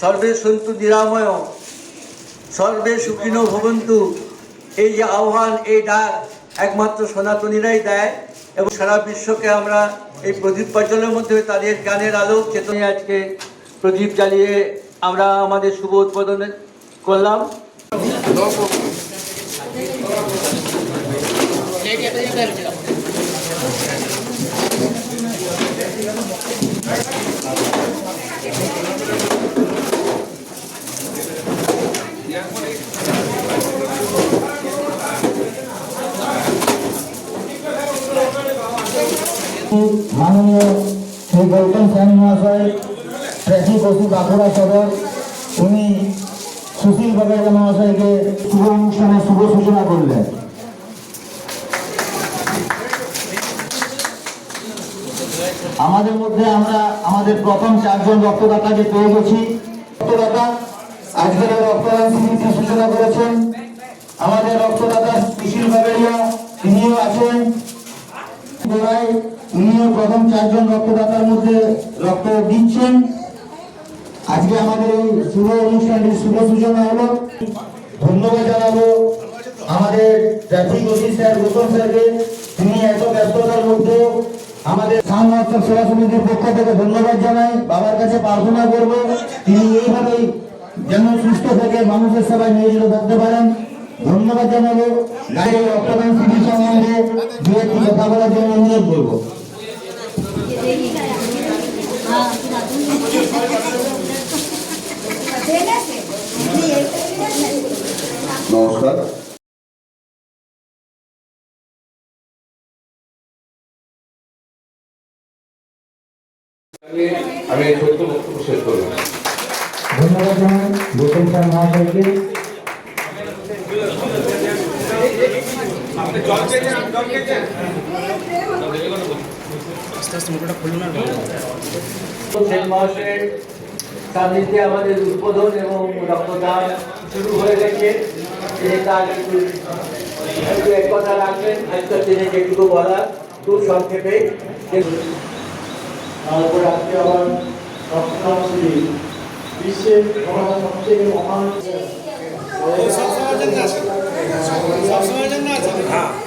সর্বে সন্তু নিরাময়, সর্বে সুখিনো ভবন্তু। এই যে আহ্বান, এই ডাক একমাত্র সনাতনীরাই দেয় এবং সারা বিশ্বকে আমরা এই প্রদীপ প্রজ্বলের মধ্যে তাদের গানের আলোক চেতনে আজকে প্রদীপ জ্বালিয়ে আমরা আমাদের শুভ উদ্বোধন করলাম। মাননীয় শ্রী গৌতম সেন মহাশয়, ট্রাফিক ওসি বাঁকুড়া সদর, উনি সুশীল বাগের মহাশয়কে শুভ অনুষ্ঠানের শুভ সূচনা করলেন। আমাদের মধ্যে আমরা আমাদের প্রথম চারজন রক্তদাতাকে পেয়ে গেছি, রক্তদাতা আজকের রক্তদান শিবিরটি সূচনা করেছেন। আমাদের রক্তদাতা সুশীল বাগেরিয়া তিনিও আছেন। উনিও প্রথম চারজন রক্তদাতার মধ্যে রক্ত দিচ্ছেন। আজকে আমাদের এই শুভ অনুষ্ঠানটির শুভ সূচনা হলো। ধন্যবাদ জানাব আমাদের ট্রাফিক স্যার গৌতম স্যারকে। তিনি এত আমাদের সাংবাদিক সেবা সমিতির পক্ষ থেকে ধন্যবাদ জানাই। বাবার কাছে প্রার্থনা করব তিনি এইভাবেই যেন সুস্থ থেকে মানুষের সেবায় নিয়োজিত থাকতে পারেন। ধন্যবাদ জানাব গাড়ির রক্তদান শিবির সম্বন্ধে দু একটি কথা বলার জন্য অনুরোধ করব। নমস্কার। আমি ছোট্ট বক্তব্য শেষ করলাম ধন্যবাদ জানাই গৌতম স্যার মহাশয়কে। সান্নিধ্যে আমাদের উদ্বোধন এবং রক্তদান শুরু হয়ে গেছে। তিনি তার একটু একটু এক কথা রাখবেন। আজকের দিনে যেটুকু বলার খুব সংক্ষেপে। তারপর আজকে আবার রক্তদান শিবির। বিশ্বের সবচেয়ে মহান সবসময় আছে। এগুলো আছে। সবাই